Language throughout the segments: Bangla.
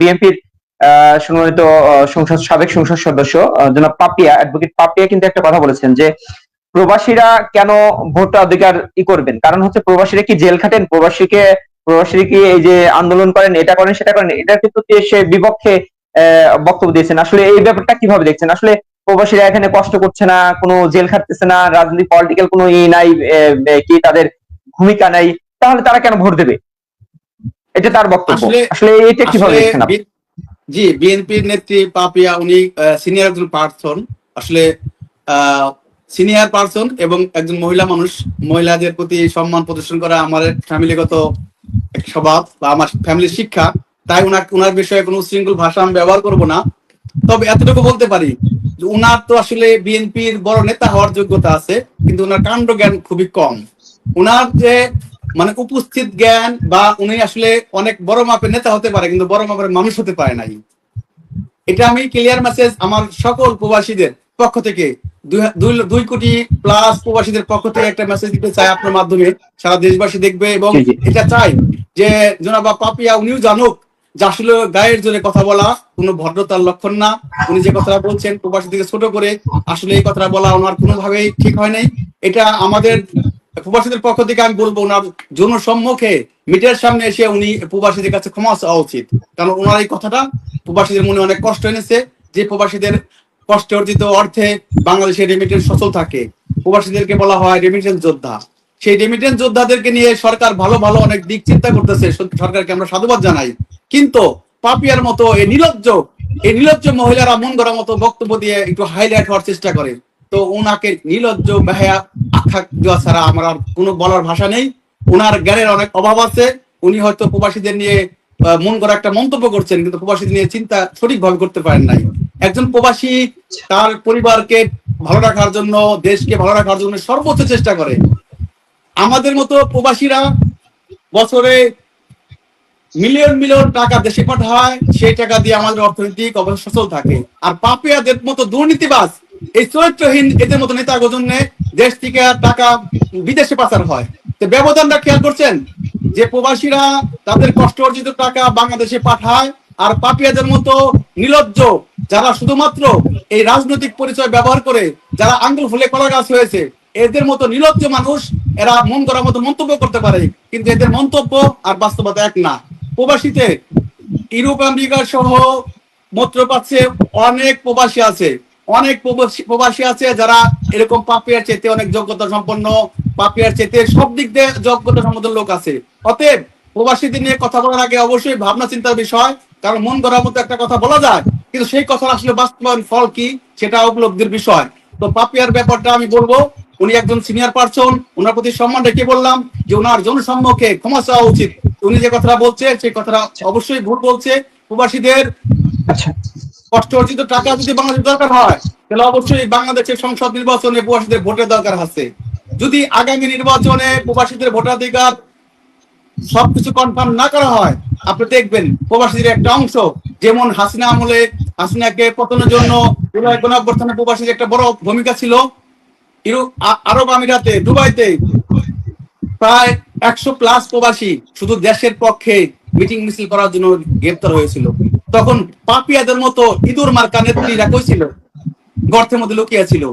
বিএনপির সম্মানিত সংসদ, সাবেক সংসদ সদস্য জনাব পাপিয়া অ্যাডভোকেট পাপিয়া কিন্তু একটা কথা বলেছেন যে প্রবাসীরা কেন ভোট অধিকার ই করবেন? কারণ হচ্ছে প্রবাসীরা কি জেল খাটেন? প্রবাসীকে, প্রবাসীরা কি এই যে আন্দোলন করেন, এটা করেন, সেটা করেন? এটা কিন্তু সে বিপক্ষে বক্তব্য দিয়েছেন? আসলে এই ব্যাপারটা কীভাবে দেখছেন? আসলে প্রবাসীরা এখানে কষ্ট করছে না, কোনো জেল খাটতেছে না, রাজনীতি পলিটিক্যাল কোনো ই নাই কি তাদের ভূমিকা নাই, তাহলে তারা কেন ভোট দেবে? এটা তার বক্তব্য। আসলে- এটা কীভাবে দেখছেন আপনি? জি বিএনপির নেত্রী পাপিয়া উনি সিনিয়র একজন পার্সন আসলে সিনিয়র পার্সন এবং একজন মহিলা মানুষ। মহিলাদের প্রতি সম্মান প্রদর্শন করা আমার ফ্যামিলিগত এক স্বভাব বা আমার ফ্যামিলির শিক্ষা। তাই ওনার ওনার বিষয়ে কোনো উশৃঙ্খল ভাষা আমি ব্যবহার করব না। তবে এতটুকু বলতে পারি যে ওনার তো আসলে বিএনপির বড় নেতা হওয়ার যোগ্যতা আছে কিন্তু ওনার কাণ্ড জ্ঞান খুবই কম। ওনার যে মানে উপস্থিত জ্ঞান বা উনি আসলে অনেক বড় মাপের নেতা হতে পারে কিন্তু বড় মাপের মানুষ হতে পারে নাই। এটা আমি ক্লিয়ার মেসেজ আমার সকল প্রবাসীদের পক্ষ থেকে দুই- কোটি প্লাস প্রবাসীদের পক্ষ থেকে একটা মেসেজ দিতে চাই আপনার মাধ্যমে। সারা দেশবাসী দেখবে এবং। এটা চাই যে জনাবা পাপিয়া উনিও জানুক যে আসলে গায়ের জোরে কথা বলা কোনো ভদ্রতার লক্ষণ না। উনি যে কথাটা বলছেন প্রবাসী থেকে ছোট করে আসলে এই কথাটা বলা ওনার কোনোভাবেই ঠিক হয় নাই। এটা আমাদের প্রবাসীদের পক্ষ থেকে আমি বলব ওনার জনসম্মুখে মিডিয়ার সামনে এসে উনি প্রবাসীদের কাছে ক্ষমা চাওয়া উচিত। কারণ ওনার এই কথাটা প্রবাসীদের মনে অনেক কষ্ট এনেছে যে প্রবাসীদের কষ্ট অর্জিত অর্থে বাংলাদেশের রেমিটেন্স সচল থাকে। প্রবাসীদেরকে বলা হয় রেমিটেন্স যোদ্ধা। সেই রেমিটেন্স যোদ্ধাদেরকে নিয়ে সরকার ভালো ভালো অনেক দিক চিন্তা করতেছে সরকারকে আমরা সাধুবাদ জানাই। কিন্তু পাপিয়ার মতো এই নির্লজ্জ এই নির্লজ্জ মহিলারা মন গড়ার মতো বক্তব্য দিয়ে একটু হাইলাইট হওয়ার চেষ্টা করে। তো ওনাকে নির্লজ্জ বেহায়া আখ্যা দেওয়া ছাড়া আমার আর কোনো বলার ভাষা নেই। ওনার জ্ঞানের অনেক অভাব আছে। উনি হয়তো প্রবাসীদের নিয়ে মন করা একটা মন্তব্য করছেন, কিন্তু প্রবাসীদের নিয়ে চিন্তা সঠিকভাবে করতে পারেন নাই। একজন প্রবাসী তার পরিবারকে ভালো রাখার জন্য, দেশকে ভালো রাখার জন্য সর্বোচ্চ চেষ্টা করে। আমাদের মতো প্রবাসীরা বছরে মিলিয়ন মিলিয়ন টাকা দেশে পাঠায়, সেই টাকা দিয়ে আমাদের অর্থনৈতিক অবস্থা সচল থাকে। আর পাপিয়াদের মতো দুর্নীতিবাজ এই চরিত্রহীন এদের মতো নেতা জন্য দেশ থেকে টাকা বিদেশে পাচার হয়। তো ব্যবধানটা খেয়াল করছেন? যে প্রবাসীরা তাদের কষ্ট অর্জিত টাকা বাংলাদেশে পাঠায় আর পাপিয়াদের মতো নিলজ্জ, যারা শুধুমাত্র এই রাজনৈতিক পরিচয় ব্যবহার করে, যারা আঙ্গুল ফুলে কলা গাছ হয়েছে, এদের মতো নিলজ্জ মানুষ এরা মন করার মতো মন্তব্য করতে পারে, কিন্তু এদের মন্তব্য আর বাস্তবতা এক না। প্রবাসীতে ইউরোপ, আমেরিকা সহ মধ্যপ্রাচ্যে অনেক প্রবাসী আছে। অনেক প্রবাসী আছে যারা এরকম পাপিয়ার চেতে অনেক যোগ্যতা সম্পন্ন, পাপিয়ার চেতে সব দিক দিয়ে যোগ্যতা সম্পন্ন লোক আছে। অতএব প্রবাসীদের নিয়ে কথা বলার আগে অবশ্যই ভাবনা চিন্তার বিষয়, কারণ মন গড়ার মতো একটা কথা বলা যায়, কিন্তু সেই কথা আসলে বাস্তবায়ন ফল কি, সেটা উপলব্ধির বিষয়। তো পাপিয়ার ব্যাপারটা আমি বলব, উনি একজন সিনিয়র পার্সন ওনার প্রতি সম্মান রেখে বললাম যে ওনার জনসম্মুখে ক্ষমা চাওয়া উচিত। উনি যে কথাটা বলছে, সেই কথাটা অবশ্যই ভুল বলছে। প্রবাসীদের আচ্ছা। কষ্ট অর্জিত টাকা যদি বাংলাদেশের দরকার হয়, তাহলে অবশ্যই বাংলাদেশের সংসদ নির্বাচনে প্রবাসীদের ভোটের দরকার আছে। যদি আগামী নির্বাচনে প্রবাসীদের ভোটাধিকার সবকিছু কনফার্ম না করা হয়, আপনি দেখবেন প্রবাসীদের একটা অংশ, যেমন হাসিনা আমলে, হাসিনাকে পতনের জন্য জুলাই গণঅভ্যুত্থানে প্রবাসীদের একটা বড় ভূমিকা ছিল। আরব আমিরাতে, দুবাইতে প্রায় একশো প্লাস প্রবাসী শুধু দেশের পক্ষে মিটিং মিছিল করার জন্য গ্রেপ্তার হয়েছিল। তখন পাপিয়াদের মতো ইঁদুর মার্কা নেত্রীরা কই ছিল? গর্তের মধ্যে লুকিয়ে ছিল।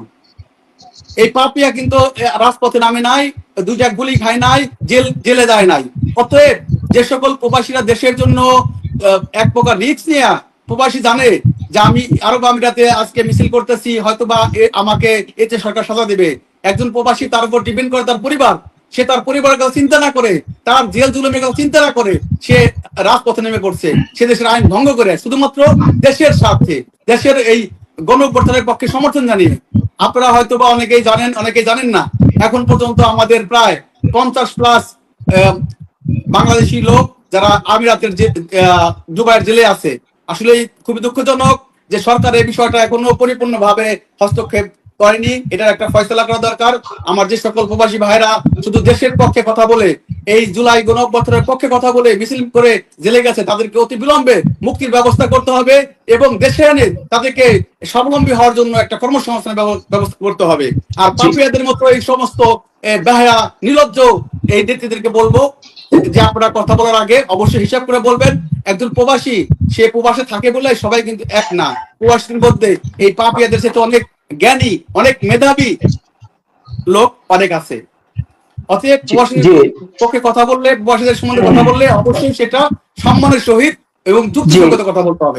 এই পাপিয়া কিন্তু রাজপথে নামে নাই দুইটা গুলি খায় নাই, জেল, জেলে যায় নাই। অতএব যে সকল প্রবাসীরা দেশের জন্য এক প্রকার রিস্ক নিয়ে, প্রবাসী জানে যে আমি আরব আমিরাতে আজকে মিছিল করতেছি হয়তো বা আমাকে এতে সরকার সাজা দেবে। একজন প্রবাসী তার উপর ডিপেন্ড করে তার পরিবার। সে তার পরিবারের কথা চিন্তা না করে, তার জেল জুলুমের কথা চিন্তা না করে সে রাজপথে নেমে পড়ছে। সে দেশের আইন ভঙ্গ করে, শুধুমাত্র দেশের স্বার্থে, দেশের এই গণ অভ্যর্থনের পক্ষে সমর্থন জানিয়ে। আপনারা হয়তো বা অনেকেই জানেন অনেকেই জানেন না, এখন পর্যন্ত আমাদের প্রায় পঞ্চাশ প্লাস বাংলাদেশি লোক যারা আমিরাতের দুবাইয়ের জেলে আছে। আসলে খুবই দুঃখজনক যে সরকার এই বিষয়টা এখনও পরিপূর্ণভাবে হস্তক্ষেপ করেনি এটার একটা ফয়সলা করা দরকার। আমার যে সকল প্রবাসী ভাইরা শুধু দেশের পক্ষে কথা বলে এই জুলাই গণ পক্ষে কথা বলে মিছিল করে জেলে গেছে তাদেরকে অতি বিলম্বে মুক্তির ব্যবস্থা করতে হবে এবং দেশে এনে তাদেরকে স্বাবলম্বী হওয়ার জন্য একটা কর্মসংস্থানের ব্যবস্থা করতে হবে। আর পাপিয়াদের মতো এই সমস্ত বেহায়া নির্লজ্জ এই নেত্রীদেরকে বলব যে আপনারা কথা বলার আগে অবশ্যই হিসাব করে বলবেন একজন প্রবাসী সে প্রবাসে থাকে বলে সবাই কিন্তু এক না। প্রবাসীর মধ্যে এই পাপিয়াদের সাথে অনেক জ্ঞানী অনেক মেধাবী লোক অনেক আছে। অতএব। পক্ষে কথা বললে প্রবাসীদের সম্বন্ধে কথা বললে অবশ্যই সেটা সম্মানের সহিত এবং যুক্তিসঙ্গত কথা বলতে হবে।